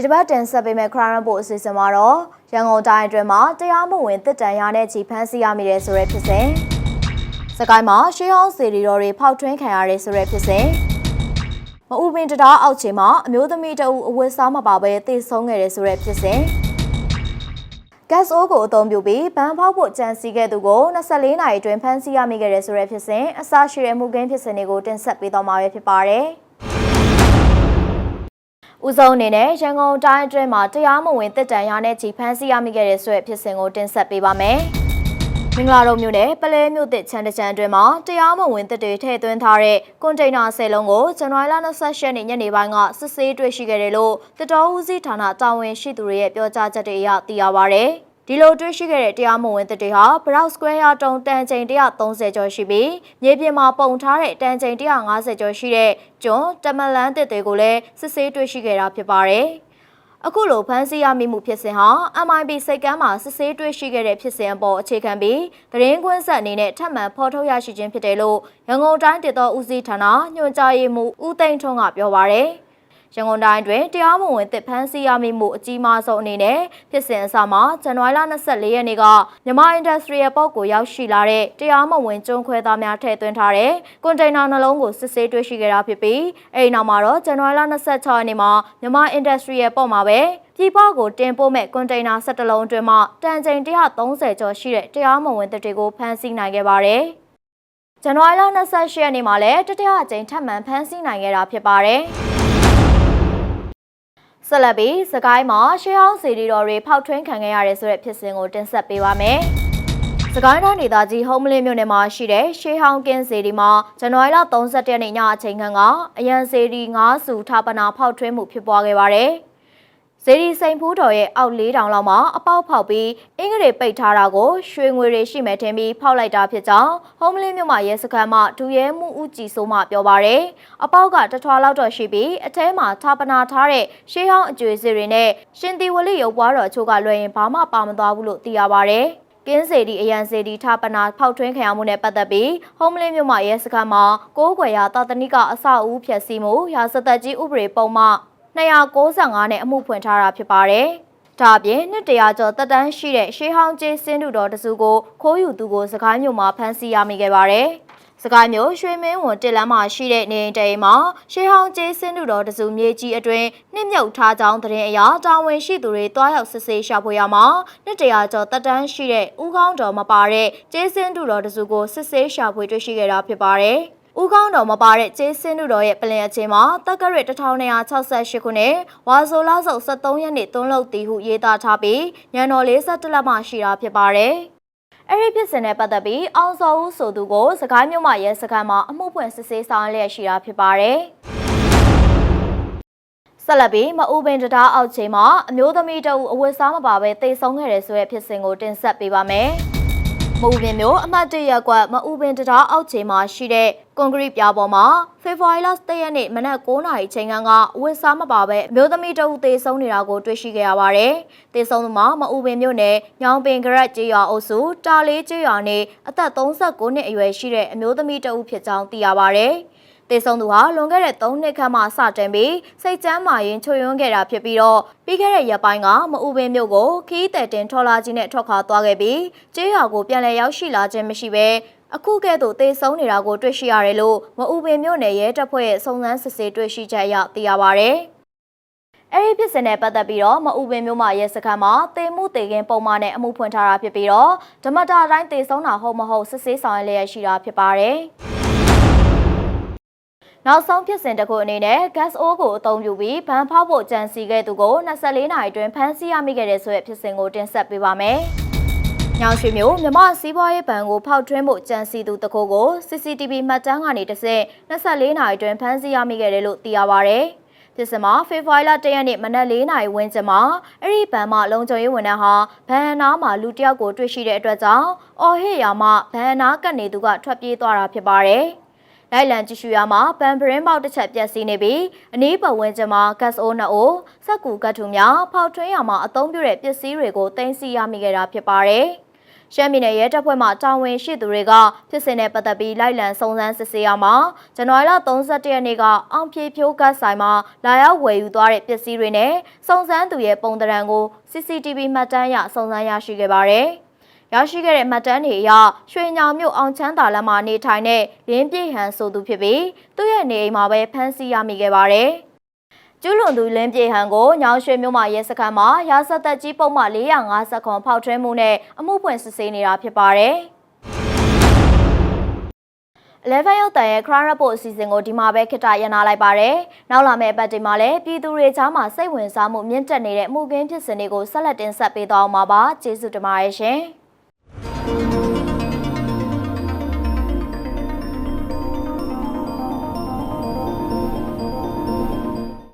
ဒီတစ်ပတ်တင်ဆက်ပေးမယ့်ခရရန်ပို့အစီအစဉ်မှာတော့ရန်ကုန်တိုင်းအတွင်းမှာတရားမဝင်တစ်တန်ရတဲ့ချီဖမ်းဆီးရမိတဲ့ဆိုတဲ့ဖြစ်စဉ်စကိုင်းမှာရှေးဟောင်းစီရီတော်တွေဖောက်ထွင်းခံရတဲ့ဆိုတဲ့ဖြစ်စဉ်မအူပင်တံတားအောက်ခြေမှာအမျိုးသမီးတအူအဝတ်စားမပါဘဲတေဆုံးခဲ့တဲ့ဆိုတဲ့ဖြစ်စဉ်ဂက်စ်အိုးကိုအသုံးပြုပြီးဗန်ဖောက်ဖို့ကြံစည်ခဲ့သူကို24နာရီအတွင်းဖမ်းဆီးရမိခဲ့တဲ့ဆိုတဲ့ဖြစ်စဉ်အစရှိတဲ့မှုကင်းဖြစ်စဉ်တွေကိုတင်ဆက်ပေးသွားမှာပဲဖြစ်ပါတယ်။ ဦးဆုံးအနေနဲ့ရန်ကုန်တိုင်းအတွင်းမှာတရားမဝင်တစ်တန်ရနဲ့ချီဖမ်းဆီးရမိခဲ့တဲ့ဆိုတဲ့ဖြစ်စဉ်ကိုတင်ဆက်ပေးပါမယ်။မင်္ဂလာတော်မြို့နယ်ပလဲမြို့တစ်ချန်တချန်အတွင်းမှာတရားမဝင်တစ်တွေထည့်သွင်းထားတဲ့ကွန်တိန်နာ၁၀လုံးကိုဇန်နဝါရီလ28ရက်နေ့ညနေပိုင်းကစစ်ဆေးတွေ့ရှိခဲ့တယ်လို့တတော်ဦးစီးဌာနတာဝန်ရှိသူတွေရဲ့ပြောကြားချက်တွေအရသိရပါဗျ။ ဒီလိုတွေ့ရှိခဲ့တဲ့တရားမဝင်တစ်တွေဟာဘရောက်စကွဲယာတုံတန်ချိန်130ကျော်ရှိပြီးမြေပြင်မှာပုံထားတဲ့တန်ချိန်150ကျော်ရှိတဲ့ကျွန်းတမလန်းတစ်တွေကိုလည်းစစ်ဆေးတွေ့ရှိခဲ့တာဖြစ်ပါတယ်။အခုလိုဖမ်းဆီးရမိမှုဖြစ်စဉ်ဟာ MIB စိတ်ကမ်းမှာစစ်ဆေးတွေ့ရှိခဲ့တဲ့ဖြစ်စဉ်အပေါ်အခြေခံပြီးသတင်းကွင်းဆက်အနေနဲ့ထပ်မံဖော်ထုတ်ရရှိခြင်းဖြစ်တယ်လို့ရန်ကုန်တိုင်းဒေသဦးစီးဌာနညွှန်ကြားရေးမှူးဦးသိန်းထွန်းကပြောပါရယ်။ ရန်ကုန်တိုင်းတွင်တရားမဝင်တစ်ဖမ်းဆီးရမိမှုအကြီးမားဆုံးအနေနဲ့ဖြစ်စဉ်အစမှာဇန်နဝါရီလ24ရက်နေ့ကမြန်မာ Industrial Port ကိုရောက်ရှိလာတဲ့တရားမဝင်ကျုံခွဲသားများထည့်သွင်းထားတဲ့ကွန်တိန်နာနှလုံးကိုစစ်ဆေးတွေ့ရှိခဲ့တာဖြစ်ပြီးအဲဒီနောက်မှာတော့ဇန်နဝါရီလ26ရက်နေ့မှာမြန်မာ Industrial Port မှာပဲပြည်ပကိုတင်ပို့မဲ့ကွန်တိန်နာ17လုံးအတွင်းမှာတန်ချိန်130ကျော်ရှိတဲ့တရားမဝင်တစ်တွေကိုဖမ်းဆီးနိုင်ခဲ့ပါတယ်။ဇန်နဝါရီလ28ရက်နေ့မှာလည်းတတိယအကြိမ်ထပ်မံဖမ်းဆီးနိုင်ခဲ့တာဖြစ်ပါတယ်။ ဆက်လက်ပြီးစကိုင်းမှာရှေးဟောင်းစီဒီတော်တွေဖောက်ထွင်းခံခဲ့ရတဲ့ဆိုတဲ့ဖြစ်စဉ်ကိုတင်ဆက်ပေးပါမယ်။စကိုင်းတိုင်းဒေသကြီးဟုံးမလင်းမြို့နယ်မှာရှိတဲ့ရှေးဟောင်းကင်းစီဒီမှာဇန်နဝါရီလ31ရက်နေ့ညအချိန်ခန့်ကအရန်စီဒီ9စုထာပနာဖောက်ထွင်းမှုဖြစ်ပွားခဲ့ပါတယ်။ ဇေဒီစိန်ဖူးတော်ရဲ့အောက်လေးတောင်လောက်မှာအပေါက်ဖောက်ပြီးအင်္ဂရေပိတ်ထားတာကိုရွှေငွေတွေရှိမယ်ထင်ပြီးဖောက်လိုက်တာဖြစ်ကြောင်းဟုံးမလင်းမြို့မှာရဲစခန်းမှဒူရဲမှုဦးကြည်စိုးမှပြောပါရယ်အပေါက်ကတထွာလောက်တော့ရှိပြီးအထဲမှာထာပနာထားတဲ့ရှေးဟောင်းအကျွေးစီတွေနဲ့ရှင်တီဝလိရုပ်ပွားတော်အချို့ကလွှဲရင်ဘာမှပါမသွားဘူးလို့သိရပါရယ်ကင်းစေဒီအရန်စေဒီထပနာဖောက်ထွင်းခံရမှုနဲ့ပတ်သက်ပြီးဟုံးမလင်းမြို့မှာရဲစခန်းမှာကိုးကွယ်ရာတာတနိကအဆောက်အဦဖျက်ဆီးမှုရာစသက်ကြီးဥပဒေပုံမှ 295နဲ့အမှုဖွင့်ထားတာဖြစ်ပါတယ်။ဒါအပြင်နှစ်တရာကျော်တက်တန်းရှိတဲ့ရှေးဟောင်းကျေးစင်းတူတော်တစုကိုခိုးယူသူကိုစကိုင်းမြို့မှာဖမ်းဆီးရမိခဲ့ပါတယ်။စကိုင်းမြို့ရွှေမင်းဝန်တစ်လမ်းမှာရှိတဲ့နေအိမ်တအိမ်မှာရှေးဟောင်းကျေးစင်းတူတော်တစုမြေကြီးအတွင်းနှိမ့်မြုပ်ထားကြောင်းသတင်းအရတာဝန်ရှိသူတွေတွားရောက်စစ်ဆေးရှာဖွေရမှာနှစ်တရာကျော်တက်တန်းရှိတဲ့ဥကောင်းတော်မပါတဲ့ကျေးစင်းတူတော်တစုကိုစစ်ဆေးရှာဖွေတွေ့ရှိခဲ့တာဖြစ်ပါတယ်။ ဦးကောင်းတော်မပါတဲ့ကျေးစင်းတို့တော်ရဲ့ပလင်အချင်းမှာတက်ကရစ်1268ခုနှစ်ဝါဆိုလာစုပ်73ရက်နေ့သွန်းလုတ်တီဟုရေးသားထားပြီးညံတော်47လက်မှရှိတာဖြစ်ပါတယ်။အဲ့ဒီဖြစ်စဉ်နဲ့ပတ်သက်ပြီးအောင်စောဦးဆိုသူကိုစကိုင်းမြို့မှာရဲစခန်းမှာအမှုဖွင့်စစ်ဆေးဆောင်လျက်ရှိတာဖြစ်ပါတယ်။ဆက်လက်ပြီးမအူပင်တရားအောက်ချိန်မှာအမျိုးသမီးတအုပ်အဝတ်စားမပါဘဲတိတ်ဆုံးခဲ့တဲ့ဆိုတဲ့ဖြစ်စဉ်ကိုတင်ဆက်ပေးပါမယ်။ မအူပင်မျိုးအမှတ်တရကွက်မအူပင်တရားအောက်ခြေမှာရှိတဲ့ကွန်ကရစ်ပြားပေါ်မှာဖေဖော်ဝါရီလ10ရက်နေ့မနက်9:00နာရီချိန်ခန့်ကဝစ်စားမပါပဲအမျိုးသမီးတဦးသေဆုံးနေတာကိုတွေ့ရှိခဲ့ရပါတယ်။သေဆုံးသူမှာမအူပင်မျိုးနဲ့ညောင်ပင်ကရက်ကျေးရွာအုပ်စုတာလေးကျေးရွာနဲ့အသက်39နှစ်အရွယ်ရှိတဲ့အမျိုးသမီးတဦးဖြစ်ကြောင်းသိရပါတယ်။ တေဆုံးသူဟာလွန်ခဲ့တဲ့3နှစ်ခန့်မှစတင်ပြီးစိတ်ကျမ်းမာရင်ချွေယွန်းခဲ့တာဖြစ်ပြီးတော့ပြီးခဲ့တဲ့ရက်ပိုင်းကမအူပင်မြို့ကိုခီးတဲ့တင်ထော်လာကြီးနဲ့ထွက်ခွာသွားခဲ့ပြီးကျေးရွာကိုပြန်လည်ရောက်ရှိလာခြင်းမရှိဘဲအခုကဲ့သို့တေဆုံးနေတာကိုတွေ့ရှိရတယ်လို့မအူပင်မြို့နယ်ရဲတပ်ဖွဲ့ရဲ့စုံစမ်းစစ်ဆေးတွေ့ရှိချက်အရသိရပါဗျ။အဲ့ဒီဖြစ်စဉ်နဲ့ပတ်သက်ပြီးတော့မအူပင်မျိုးမရဲစခန်းမှာတေမှုတေခင်ပုံမှန်နဲ့အမှုဖွင့်ထားတာဖြစ်ပြီးတော့ဓမ္မတာတိုင်းတေဆုံးတာဟုတ်မဟုတ်စစ်ဆေးဆောင်ရွက်လျက်ရှိတာဖြစ်ပါတယ်။ နောက်ဆုံးဖြစ်စဉ်တစ်ခုအနေနဲ့ gas o ကိုအသုံးပြုပြီးဗန်ဖောက်ဖို့ကြံစီခဲ့သူကို24နာရီတွင်ဖမ်းဆီးရမိခဲ့တဲ့ဆိုတဲ့ဖြစ်စဉ်ကိုတင်ဆက်ပေးပါမယ်။ညောင်ရွှေမျိုးမြမစီးပွားရေးဘဏ်ကိုဖောက်ထွင်းဖို့ကြံစီသူတကိုကို CCTV မှတ်တမ်းကနေတစ်ဆင့်24နာရီတွင်ဖမ်းဆီးရမိခဲ့တယ်လို့သိရပါဗျ။ဖြစ်စမှာဖေဖော်ဝါရီလ၁ရက်နေ့မနက်၄နာရီဝန်းကျင်မှာအဲ့ဒီဘဏ်မှလုံခြုံရေးဝန်ထမ်းဟာဘဏ်နာမှာလူတယောက်ကိုတွေ့ရှိတဲ့အတွက်ကြောင့်အော်ဟစ်ယာမှဘဏ်နာကတ်နေသူကထွက်ပြေးသွားတာဖြစ်ပါတယ်။ လိုက်လံကြည့်ရှုရမှာပန်ပရင်းပေါက်တစ်ချက်ပြက်စီးနေပြီးအနီးပတ်ဝန်းကျင်မှာဂတ်အိုးနှစ်အိုးစက်ကူကတ်ထူများဖောက်ထွင်းရမှာအသုံးပြုတဲ့ပစ္စည်းတွေကိုတင်စီရမိခဲ့တာဖြစ်ပါတယ်။ရရှမ်းပြည်နယ်ရဲတပ်ဖွဲ့မှတာဝန်ရှိသူတွေကဖြစ်စဉ်နဲ့ပတ်သက်ပြီးလိုက်လံစုံစမ်းစစ်ဆေးရမှာဇန်နဝါရီလ31ရက်နေ့ကအောင်ပြေဖြိုးကတ်ဆိုင်မှာလာရောက်ဝယ်ယူသွားတဲ့ပစ္စည်းတွေနဲ့စုံစမ်းသူရဲ့ပုံသဏ္ဍာန်ကို CCTV မှတ်တမ်းအရစုံစမ်းရရှိခဲ့ပါတယ်။ ရရှိခဲ့တဲ့မှတ်တမ်းတွေအရရွှေညောင်မြို့အောင်ချမ်းသာလမ်းမှာနေထိုင်တဲ့လင်းပြည့်ဟန်ဆိုသူဖြစ်ပြီးသူ့ရဲ့နေအိမ်မှာပဲဖမ်းဆီးရမိခဲ့ပါတယ်။ကျူးလွန်သူလင်းပြေဟန်ကိုညောင်ရွှေမြို့မှာရဲစခန်းမှာရာဇသက်ကြီးပုံမှ450ခွန်ဖောက်ထွင်းမှုနဲ့အမှုဖွင့်စစ်ဆေးနေတာဖြစ်ပါတယ်။11ရုပ်တန်ရဲ့ Crown Report အစီအစဉ်ကိုဒီမှာပဲခਿੱတရနာလိုက်ပါတယ်။နောက်လာမယ့်အပတ်ဒီမှာလည်းပြည်သူတွေကြားမှာစိတ်ဝင်စားမှုမြင့်တက်နေတဲ့အမှုခင်းဖြစ်စဉ်တွေကိုဆက်လက်တင်ဆက်ပေးသွားအောင်ပါပါ။ကျေးဇူးတင်ပါတယ်ရှင်။ Thank you.